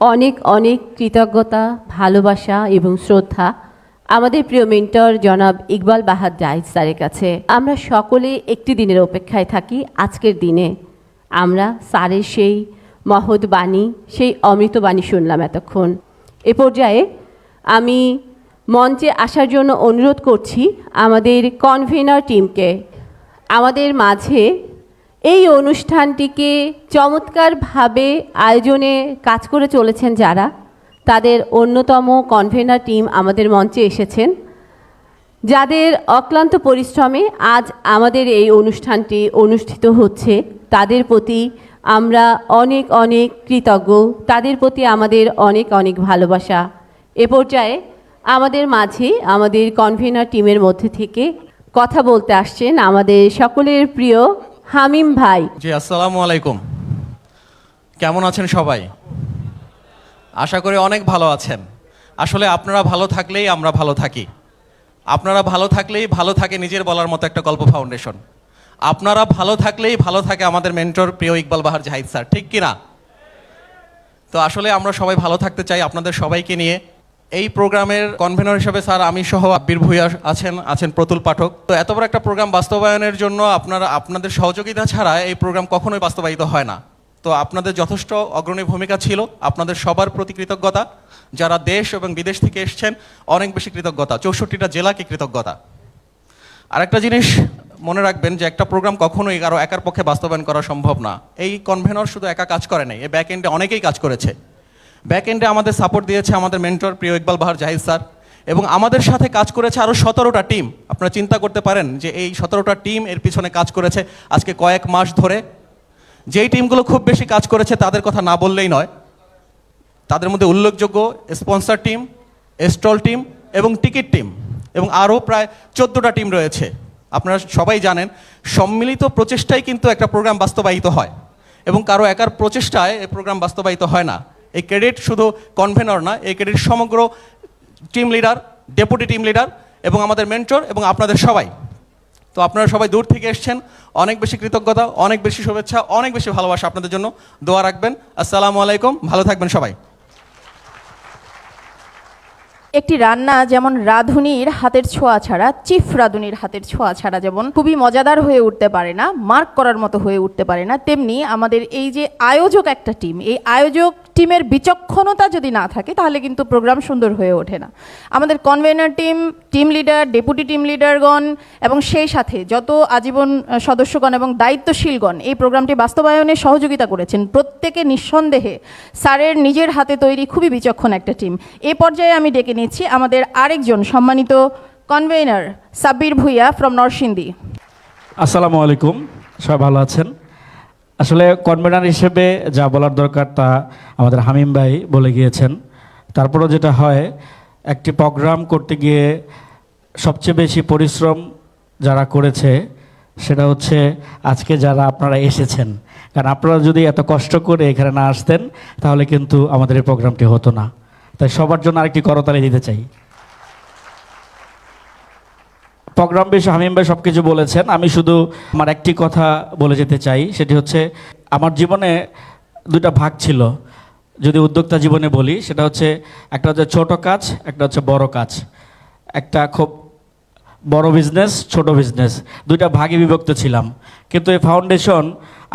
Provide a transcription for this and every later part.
অনেক অনেক কৃতজ্ঞতা, ভালোবাসা এবং শ্রদ্ধা আমাদের প্রিয় মেন্টর জনাব ইকবাল বাহাদ জাহিদ স্যারের কাছে। আমরা সকলে একটি দিনের অপেক্ষায় থাকি আজকের দিনে। আমরা স্যারের সেই মহৎ বাণী, সেই অমৃত বাণী শুনলাম এতক্ষণ। এ পর্যায়ে আমি মঞ্চে আসার জন্য অনুরোধ করছি আমাদের কনভেনার টিমকে আমাদের মাঝে এই অনুষ্ঠানটিকে চমৎকারভাবে আয়োজনে কাজ করে চলেছেন যারা। তাদের অন্যতম কনভেনার টিম আমাদের মঞ্চে এসেছেন। যাদের অক্লান্ত পরিশ্রমে আজ আমাদের এই অনুষ্ঠানটি অনুষ্ঠিত হচ্ছে, তাদের প্রতি আমরা অনেক অনেক কৃতজ্ঞ। তাদের প্রতি আমাদের অনেক অনেক ভালোবাসা। এ পর্যায়ে আমাদের মাঝে আমাদের কনভেনার টিমের মধ্যে থেকে কথা বলতে আসছেন আমাদের সকলের প্রিয় হামিম ভাই। জি, আসসালামু আলাইকুম। কেমন আছেন সবাই? আশা করি অনেক ভালো আছেন। আসলে আপনারা ভালো থাকলেই আমরা ভালো থাকি। আপনারা ভালো থাকলেই ভালো থাকে নিজের বলার মতো একটা গল্প ফাউন্ডেশন। আপনারা ভালো থাকলেই ভালো থাকে আমাদের মেন্টর প্রিয় ইকবাল বাহার জাহিদ স্যার, ঠিক কি না তো আসলে আমরা সবাই ভালো থাকতে চাই আপনাদের সবাইকে নিয়ে। এই প্রোগ্রামের কনভেনর হিসেবে স্যার আমি সহ আব্বির ভূঁইয়া আছেন আছেন প্রতুল পাঠক। তো এত বড় একটা প্রোগ্রাম বাস্তবায়নের জন্য আপনারা, আপনাদের সহযোগিতা ছাড়া এই প্রোগ্রাম কখনোই বাস্তবায়িত হয় না। তো আপনাদের যথেষ্ট অগ্রণী ভূমিকা ছিল, আপনাদের সবার প্রতি কৃতজ্ঞতা। যারা দেশ এবং বিদেশ থেকে এসছেন, অনেক বেশি কৃতজ্ঞতা। চৌষট্টিটা জেলাকে কৃতজ্ঞতা। আরেকটা জিনিস মনে রাখবেন যে একটা প্রোগ্রাম কখনোই কারও একার পক্ষে বাস্তবায়ন করা সম্ভব না। এই কনভেনর শুধু একা কাজ করে নাই, এই ব্যাক এন্ডে অনেকেই কাজ করেছে। ব্যাক এন্ডে আমাদের সাপোর্ট দিয়েছে আমাদের মেন্টর প্রিয় ইকবাল বাহার, জাহিদ স্যার। এবং আমাদের সাথে কাজ করেছে আরও সতেরোটা টিম আপনারা চিন্তা করতে পারেন যে এই সতেরোটা টিম এর পিছনে কাজ করেছে আজকে কয়েক মাস ধরে। যেই টিমগুলো খুব বেশি কাজ করেছে তাদের কথা না বললেই নয়। তাদের মধ্যে উল্লেখযোগ্য স্পন্সর টিম স্টল টিম এবং টিকিট টিম এবং আরও প্রায় চোদ্দোটা টিম রয়েছে। আপনারা সবাই জানেন, সম্মিলিত প্রচেষ্টায় কিন্তু একটা প্রোগ্রাম বাস্তবায়িত হয় এবং কারও একার প্রচেষ্টায় এই প্রোগ্রাম বাস্তবায়িত হয় না। এই ক্রেডিট শুধু কনভেনর না, এই ক্রেডিট সমগ্র team leader deputy team leader এবং আমাদের মেন্টর এবং আপনাদের সবাই। তো আপনারা সবাই দূর থেকে এসছেন, অনেক বেশি কৃতজ্ঞতা, অনেক বেশি শুভেচ্ছা, অনেক বেশি ভালোবাসা আপনাদের জন্য দোয়া রাখবেন। আসসালামু আলাইকুম, ভালো থাকবেন সবাই। একটি রান্না যেমন রাঁধুনির হাতের ছোঁয়া ছাড়া, চিফ রাঁধুনির হাতের ছোঁয়া ছাড়া যেমন খুবই মজাদার হয়ে উঠতে পারে না, মার্ক করার মতো হয়ে উঠতে পারে না, তেমনি আমাদের এই যে আয়োজক একটা টিম এই আয়োজক টিমের বিচক্ষণতা যদি না থাকে, তাহলে কিন্তু প্রোগ্রাম সুন্দর হয়ে ওঠে না। আমাদের convener team team leader deputy team লিডারগণ এবং সেই সাথে যত আজীবন সদস্যগণ এবং দায়িত্বশীলগণ এই প্রোগ্রামটি বাস্তবায়নে সহযোগিতা করেছেন, প্রত্যেকে নিঃসন্দেহে স্যারের নিজের হাতে তৈরি খুবই বিচক্ষণ একটা টিম এ পর্যায়ে আমি ডেকে নিচ্ছি আমাদের আরেকজন সম্মানিত কনভেনার সাব্বির ভুইয়া ফ্রম নরসিংদী। আসসালামু আলাইকুম, সবাই ভালো আছেন? আসলে কনভেনার হিসেবে যা বলার দরকার তা আমাদের হামিম ভাই বলে গিয়েছেন। তারপরেও যেটা হয়, একটি প্রোগ্রাম করতে গিয়ে সবচেয়ে বেশি পরিশ্রম যারা করেছে, সেটা হচ্ছে আজকে যারা আপনারা এসেছেন। কারণ আপনারা যদি এত কষ্ট করে এখানে না আসতেন, তাহলে কিন্তু আমাদের এই প্রোগ্রামটি হতো না। তাই সবার জন্য আরেকটি করতালি দিতে চাই। প্রোগ্রাম বেশ হামিম ভাই সব কিছু বলেছেন। আমি শুধু আমার একটি কথা বলে যেতে চাই, সেটি হচ্ছে আমার জীবনে দুটা ভাগ ছিল। যদি উদ্যোক্তা জীবনে বলি, সেটা হচ্ছে একটা হচ্ছে ছোট কাজ, একটা হচ্ছে বড় কাজ। একটা খুব বড় বিজনেস ছোট বিজনেস দুইটা ভাগে বিভক্ত ছিলাম। কিন্তু এই ফাউন্ডেশন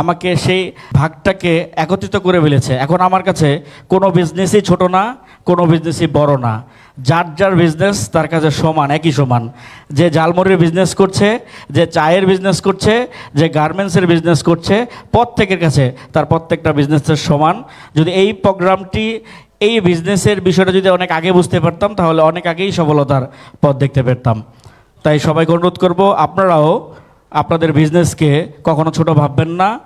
আমাকে সেই ভাগটাকে একত্রিত করে ফেলেছে। এখন আমার কাছে কোনো বিজনেসই ছোট না, কোনো বিজনেসই বড় না। যার যার বিজনেস তার কাছে সমান, একই সমান। যে জালমুড়ির বিজনেস করছে, যে চায়ের বিজনেস করছে, যে গার্মেন্টসের বিজনেস করছে, প্রত্যেকের কাছে তার প্রত্যেকটা বিজনেসের সমান। যদি এই প্রোগ্রামটি, এই বিজনেসের বিষয়টা যদি অনেক আগে বুঝতে পারতাম, তাহলে অনেক আগেই সফলতার পথ দেখতে পেতাম তাই সবাইকে অনুরোধ করব, আপনারাও আপনাদের বিজনেসকে কখনো ছোট ভাববেন না।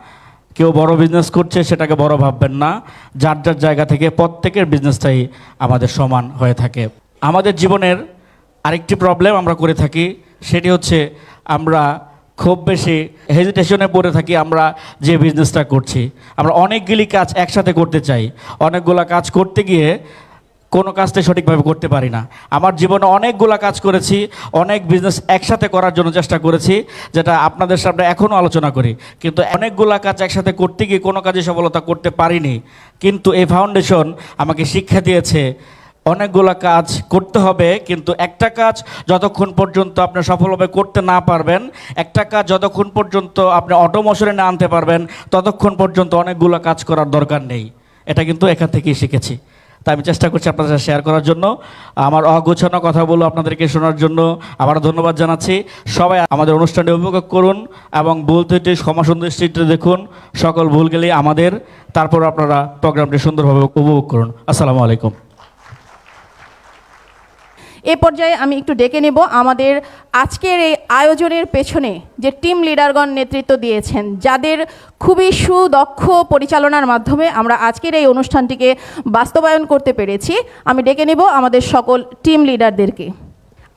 কেউ বড় বিজনেস করছে, সেটাকে বড় ভাববেন না। যার যার জায়গা থেকে প্রত্যেকের বিজনেসটাই আমাদের সমান হয়ে থাকে। আমাদের জীবনের আরেকটি প্রবলেম আমরা করে থাকি, সেটি হচ্ছে আমরা খুব বেশি হেজিটেশনে পড়ে থাকি আমরা যে বিজনেসটা করছি। আমরা অনেকগুলি কাজ একসাথে করতে চাই। অনেকগুলো কাজ করতে গিয়ে কোনো কাজটাই সঠিকভাবে করতে পারি না। আমার জীবনে অনেকগুলা কাজ করেছি, অনেক বিজনেস একসাথে করার জন্য চেষ্টা করেছি, যেটা আপনাদের সামনে এখনও আলোচনা করি। কিন্তু অনেকগুলা কাজ একসাথে করতে গিয়ে কোনো কাজে সফলতা করতে পারিনি। কিন্তু এই ফাউন্ডেশন আমাকে শিক্ষা দিয়েছে, অনেকগুলা কাজ করতে হবে, কিন্তু একটা কাজ যতক্ষণ পর্যন্ত আপনি সফলভাবে করতে না পারবেন, একটা কাজ যতক্ষণ পর্যন্ত আপনি অটোমোশনে না আনতে পারবেন, ততক্ষণ পর্যন্ত অনেকগুলো কাজ করার দরকার নেই। এটা কিন্তু এখান থেকেই শিখেছি। তাই আমি চেষ্টা করছি আপনাদের সাথে শেয়ার করার জন্য। আমার অগোছানো কথাগুলো আপনাদেরকে শোনার জন্য আবার ধন্যবাদ জানাচ্ছি। সবাই আমাদের অনুষ্ঠানটি উপভোগ করুন এবং ভুল ক্ষমা সুন্দর দৃষ্টিতে দেখুন। সকল ভুল গেলেই আমাদের। তারপর আপনারা প্রোগ্রামটি সুন্দরভাবে উপভোগ করুন। আসসালামু আলাইকুম। এ পর্যায়ে আমি একটু ডেকে নেব আমাদের আজকের এই আয়োজনের পেছনে যে টিম লিডারগণ নেতৃত্ব দিয়েছেন, যাদের খুবই সুদক্ষ পরিচালনার মাধ্যমে আমরা আজকের এই অনুষ্ঠানটিকে বাস্তবায়ন করতে পেরেছি। আমি ডেকে নেব আমাদের সকল টিম লিডারদেরকে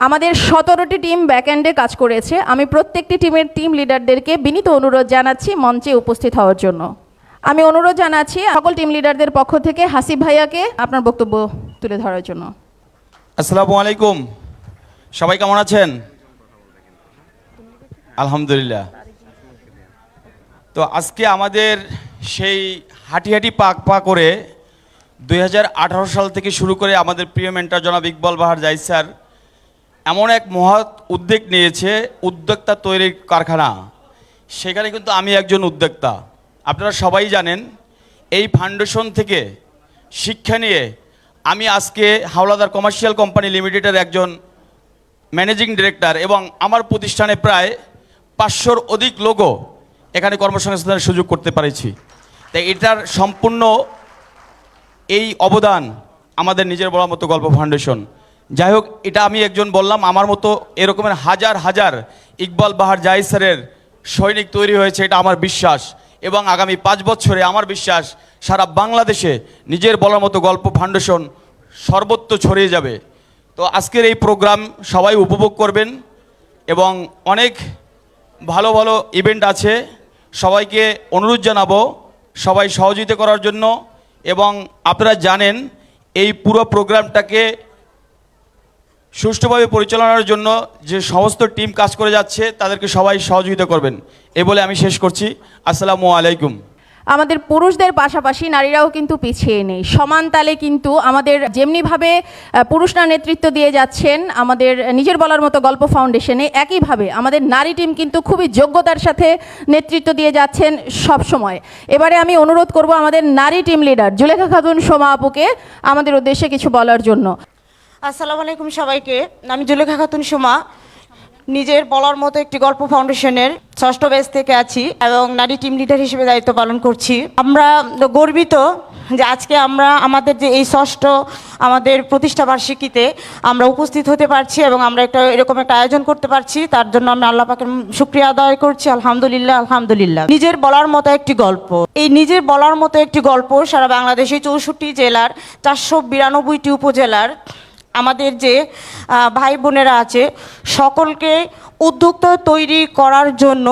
আমাদের সতেরোটি টিম ব্যাকএন্ডে কাজ করেছে। আমি প্রত্যেকটি টিমের টিম লিডারদেরকে বিনীত অনুরোধ জানাচ্ছি মঞ্চে উপস্থিত হওয়ার জন্য। আমি অনুরোধ জানাচ্ছি সকল টিম লিডারদের পক্ষ থেকে হাসিব ভাইয়াকে আপনার বক্তব্য তুলে ধরার জন্য। আসসালামু আলাইকুম। সবাই কেমন আছেন? আলহামদুলিল্লাহ। তো আজকে আমাদের সেই হাঁটি হাঁটি পাক পা করে দু হাজার আঠারো সাল থেকে শুরু করে আমাদের প্রিয় মেন্টার জনাব ইকবাল বাহার জাই স্যার এমন এক মহৎ উদ্যোগ নিয়েছে, উদ্যোক্তা তৈরির কারখানা। সেখানে কিন্তু আমি একজন উদ্যোক্তা। আপনারা সবাই জানেন, এই ফাউন্ডেশন থেকে শিক্ষা নিয়ে আমি আজকে হাওলাদার কমার্শিয়াল কোম্পানি লিমিটেডের একজন ম্যানেজিং ডিরেক্টর এবং আমার প্রতিষ্ঠানে প্রায় পাঁচশোর অধিক লোকও এখানে কর্মসংস্থানের সুযোগ করতে পেরেছি। তাই এটার সম্পূর্ণ এই অবদান আমাদের নিজের বলার মতো গল্প ফাউন্ডেশন। যাই হোক, এটা আমি একজন বললাম, আমার মতো এরকমের হাজার হাজার ইকবাল বাহার জাহিদ স্যারের সৈনিক তৈরি হয়েছে, এটা আমার বিশ্বাস। এবং আগামী পাঁচ বছরে আমার বিশ্বাস সারা বাংলাদেশে নিজের বলার মতো গল্প ফাউন্ডেশন সর্বত্র ছড়িয়ে যাবে। তো আজকের এই প্রোগ্রাম সবাই উপভোগ করবেন এবং অনেক ভালো ভালো ইভেন্ট আছে। সবাইকে অনুরোধ জানাব সবাই সহযোগিতা করার জন্য এবং আপনারা জানেন এই পুরো প্রোগ্রামটাকে সুষ্ঠুভাবে পরিচালনার জন্য যে সমস্ত টিম কাজ করে যাচ্ছে, তাদেরকে সবাই সহযোগিতা করবেন। এ বলে আমি শেষ করছি। আসসালামু আলাইকুম। আমাদের পুরুষদের পাশাপাশি নারীরাও কিন্তু পিছিয়ে নেই। সমান তালে কিন্তু আমাদের যেমনিভাবে পুরুষরা নেতৃত্ব দিয়ে যাচ্ছেন, আমাদের নিজের বলার মতো গল্প ফাউন্ডেশনে একইভাবে আমাদের নারী টিম কিন্তু খুবই যোগ্যতার সাথে নেতৃত্ব দিয়ে যাচ্ছেন সব সময়। এবারে আমি অনুরোধ করব আমাদের নারী টিম লিডার, জুলেখা খাতুন সোমা আপুকে আমাদের উদ্দেশ্যে কিছু বলার জন্য। আসসালামু আলাইকুম সবাইকে। আমি জুলেখা খাতুন সুমা। নিজের বলার মতো একটি গল্প ফাউন্ডেশনের ষষ্ঠ ব্যাচ থেকে আছি এবং নারী টিম লিডার হিসেবে দায়িত্ব পালন করছি। আমরা গর্বিত যে আজকে আমরা আমাদের যে এই ষষ্ঠ আমাদের প্রতিষ্ঠা বার্ষিকীতে আমরা উপস্থিত হতে পারছি এবং আমরা একটা এরকম একটা আয়োজন করতে পারছি। তার জন্য আমি আল্লাহ পাকের শুক্রিয়া আদায় করছি। আলহামদুলিল্লাহ আলহামদুলিল্লাহ। নিজের বলার মতো একটি গল্প। এই নিজের বলার মতো একটি গল্প সারা বাংলাদেশে চৌষট্টি জেলার চারশো বিরানব্বইটি উপজেলার আমাদের যে ভাই বোনেরা আছে, সকলকে উদ্যোক্তা তৈরি করার জন্য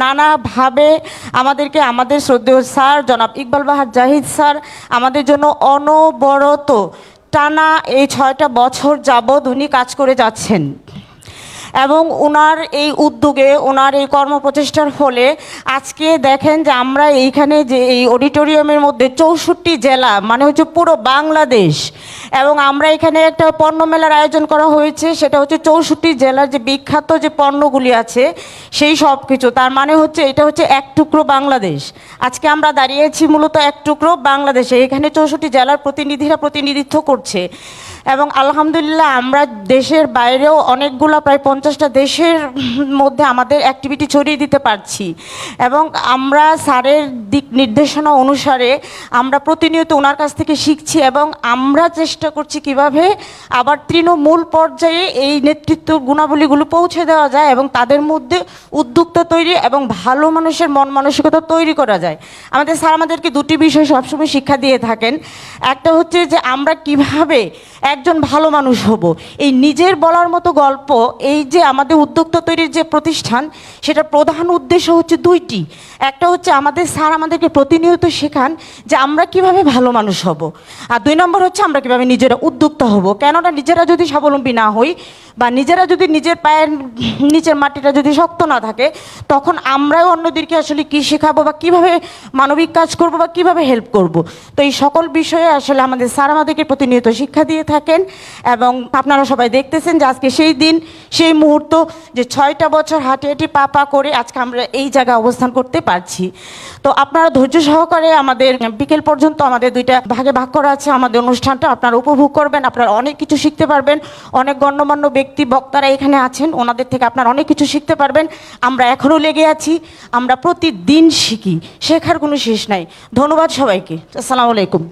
নানাভাবে আমাদেরকে, আমাদের শ্রদ্ধেয় স্যার জনাব ইকবাল বাহার জাহিদ স্যার আমাদের জন্য অনবরত টানা এই ছয়টা বছর যাবৎ উনি কাজ করে যাচ্ছেন। এবং ওনার এই উদ্যোগে ওনার এই কর্মপ্রচেষ্টার ফলে আজকে দেখেন যে আমরা এইখানে যে, এই অডিটোরিয়ামের মধ্যে চৌষট্টি জেলা মানে হচ্ছে পুরো বাংলাদেশ এবং আমরা এখানে একটা পণ্য মেলার আয়োজন করা হয়েছে, সেটা হচ্ছে চৌষট্টি জেলার যে বিখ্যাত যে পণ্যগুলি আছে, সেই সব কিছু। তার মানে হচ্ছে এটা হচ্ছে এক টুকরো বাংলাদেশ। আজকে আমরা দাঁড়িয়েছি মূলত এক টুকরো বাংলাদেশে। এখানে চৌষট্টি জেলার প্রতিনিধিরা প্রতিনিধিত্ব করছে। এবং আলহামদুলিল্লাহ আমরা দেশের বাইরেও অনেকগুলো প্রায় পঞ্চাশটা দেশের মধ্যে আমাদের অ্যাক্টিভিটি ছড়িয়ে দিতে পারছি। এবং আমরা স্যারের দিক নির্দেশনা অনুসারে আমরা প্রতিনিয়ত ওনার কাছ থেকে শিখছি এবং আমরা চেষ্টা করছি কীভাবে আবার তৃণমূল পর্যায়ে এই নেতৃত্ব গুণাবলীগুলো পৌঁছে দেওয়া যায় এবং তাদের মধ্যে উদ্যোক্তা তৈরি এবং ভালো মানুষের মন মানসিকতা তৈরি করা যায়। আমাদের স্যার আমাদেরকে দুটি বিষয় সবসময় শিক্ষা দিয়ে থাকেন। একটা হচ্ছে যে আমরা কীভাবে একজন ভালো মানুষ হব। এই নিজের বলার মতো গল্প, এই যে আমাদের উদ্যোক্তা তৈরির যে প্রতিষ্ঠান সেটা প্রধান উদ্দেশ্য হচ্ছে দুইটি। একটা হচ্ছে আমাদের স্যার আমাদেরকে প্রতিনিয়ত শেখান যে আমরা কীভাবে ভালো মানুষ হব। আর দুই নম্বর হচ্ছে আমরা কীভাবে নিজেরা উদ্যোক্তা হব। কেননা নিজেরা যদি স্বাবলম্বী না হই বা নিজেরা যদি নিজের পায়ের নিচের মাটিটা যদি শক্ত না থাকে, তখন আমরাও অন্যদেরকে আসলে কী শেখাবো বা কীভাবে মানবিক কাজ করব বা কীভাবে হেল্প করব? তো এই সকল বিষয়ে আসলে আমাদের স্যার আমাদেরকে প্রতিনিয়ত শিক্ষা দিয়ে থাকেন এবং আপনারা সবাই দেখতেছেন যে আজকে সেই দিন, সেই মুহূর্ত যে ছয়টা বছর হাঁটি হাঁটি পা পা করে আজকে আমরা এই জায়গায় অবস্থান করতে পারছি। তো আপনারা ধৈর্য সহকারে আমাদের বিকেল পর্যন্ত আমাদের দুইটা ভাগে ভাগ করা আছে। আমাদের অনুষ্ঠানটা আপনারা উপভোগ করবেন, আপনারা অনেক কিছু শিখতে পারবেন, অনেক গণ্যমান্য ব্যক্তি বক্তারা এখানে আছেন, ওনাদের থেকে আপনারা অনেক কিছু শিখতে পারবেন। আমরা এখনও লেগে আছি, আমরা প্রতিদিন শিখি, শেখার কোনো শেষ নাই। ধন্যবাদ সবাইকে। আসসালামু আলাইকুম।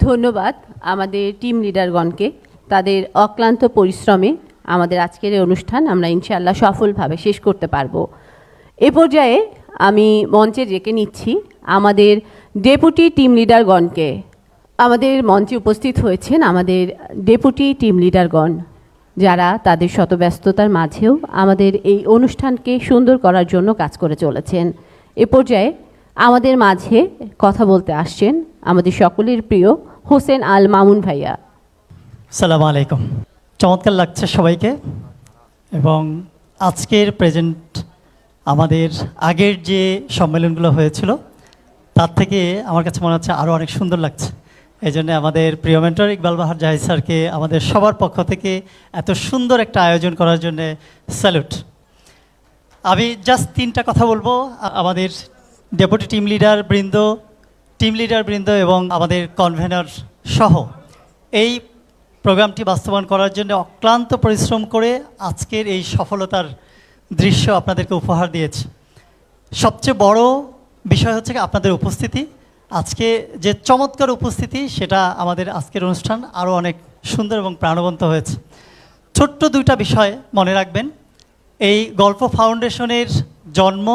ধন্যবাদ আমাদের টিম লিডারগণকে। তাদের অক্লান্ত পরিশ্রমে আমাদের আজকের এই অনুষ্ঠান আমরা ইনশাআল্লাহ সফলভাবে শেষ করতে পারব। এ পর্যায়ে আমি মঞ্চে ডেকে নিচ্ছি আমাদের ডেপুটি টিম লিডারগণকে। আমাদের মঞ্চে উপস্থিত হয়েছেন আমাদের ডেপুটি টিম লিডারগণ, যারা তাদের শত ব্যস্ততার মাঝেও আমাদের এই অনুষ্ঠানকে সুন্দর করার জন্য কাজ করে চলেছেন। এ পর্যায়ে আমাদের মাঝে কথা বলতে আসছেন আমাদের সকলের প্রিয় হোসেন আল মামুন ভাইয়া। সালাম আলাইকুম। চমৎকার লাগছে সবাইকে। এবং আজকের প্রেজেন্ট আমাদের আগের যে সম্মেলনগুলো হয়েছিল, তার থেকে আমার কাছে মনে হচ্ছে আরও অনেক সুন্দর লাগছে। এই জন্য আমাদের প্রিয় মেন্টর ইকবাল বাহার জাহিদ স্যারকে আমাদের সবার পক্ষ থেকে এত সুন্দর একটা আয়োজন করার জন্য স্যালুট। আমি জাস্ট তিনটা কথা বলব। আমাদের ডেপুটি টিম লিডার বৃন্দ, টিম লিডার বৃন্দ এবং আমাদের কনভেনর সহ এই প্রোগ্রামটি বাস্তবায়ন করার জন্য অক্লান্ত পরিশ্রম করে আজকের এই সফলতার দৃশ্য আপনাদেরকে উপহার দিয়েছে। সবচেয়ে বড় বিষয় হচ্ছে আপনাদের উপস্থিতি। আজকে যে চমৎকার উপস্থিতি, সেটা আমাদের আজকের অনুষ্ঠান আরও অনেক সুন্দর এবং প্রাণবন্ত হয়েছে। ছোট্ট দুইটা বিষয় মনে রাখবেন। এই গল্প ফাউন্ডেশনের জন্ম,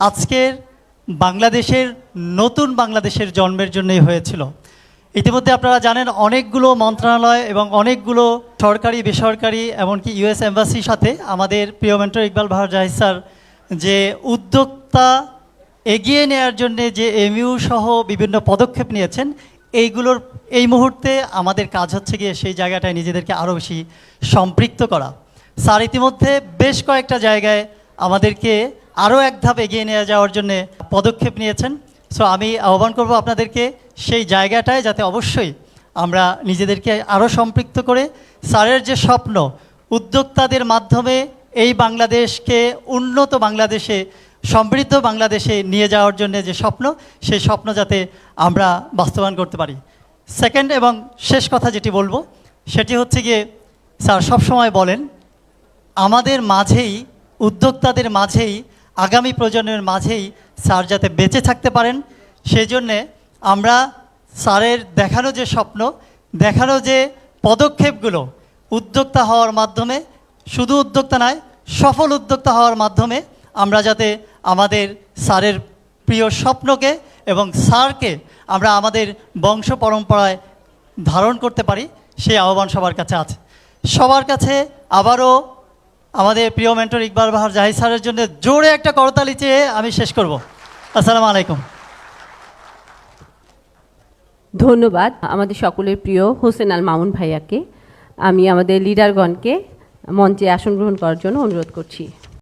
আজকের বাংলাদেশের, নতুন বাংলাদেশের জন্মের জন্যই হয়েছিল। ইতিমধ্যে আপনারা জানেন অনেকগুলো মন্ত্রণালয় এবং অনেকগুলো সরকারি, বেসরকারি, এমনকি ইউএস এম্বাসির সাথে আমাদের প্রিয় মেন্টর ইকবাল বাহার জাহিদ স্যার যে উদ্যোক্তা এগিয়ে নেওয়ার জন্য যে এমইউ সহ বিভিন্ন পদক্ষেপ নিয়েছেন, এইগুলোর, এই মুহূর্তে আমাদের কাজ হচ্ছে গিয়ে সেই জায়গাটায় নিজেদেরকে আরও বেশি সম্পৃক্ত করা। স্যার, ইতিমধ্যে বেশ কয়েকটা জায়গায় আমাদেরকে আরও এক ধাপ এগিয়ে নিয়ে যাওয়ার জন্য পদক্ষেপ নিয়েছেন। সো, আমি আহ্বান করব আপনাদেরকে সেই জায়গাটায় যাতে অবশ্যই আমরা নিজেদেরকে আরও সম্পৃক্ত করে স্যারের যে স্বপ্ন, উদ্যোক্তাদের মাধ্যমে এই বাংলাদেশকে, উন্নত বাংলাদেশে সমৃদ্ধ বাংলাদেশে নিয়ে যাওয়ার জন্য যে স্বপ্ন, সেই স্বপ্ন যাতে আমরা বাস্তবায়ন করতে পারি। সেকেন্ড এবং শেষ কথা যেটি বলব, সেটি হচ্ছে গিয়ে স্যার সবসময় বলেন, আমাদের মাঝেই, উদ্যোক্তাদের মাঝেই, আগামী প্রজন্মের মাঝেই স্যার যাতে বেঁচে থাকতে পারেন, সেই জন্যে আমরা স্যারের দেখানো যে স্বপ্ন, দেখানো যে পদক্ষেপগুলো উদ্যোক্তা হওয়ার মাধ্যমে, শুধু উদ্যোক্তা নয়, সফল উদ্যোক্তা হওয়ার মাধ্যমে আমরা যাতে আমাদের স্যারের প্রিয় স্বপ্নকে এবং স্যারকে আমরা আমাদের বংশ পরম্পরায় ধারণ করতে পারি, সেই আহ্বান সবার কাছে আছে। সবার কাছে আবারও আমাদের প্রিয় মেন্টর ইকবাল বাহার জাহিদ স্যারের জন্য জোরে একটা করতালি চেয়ে আমি শেষ করব। আসসালামু আলাইকুম। ধন্যবাদ আমাদের সকলের প্রিয় হোসেন আল মামুন ভাইয়াকে। আমি আমাদের লিডারগণকে মঞ্চে আসন গ্রহণ করার জন্য অনুরোধ করছি।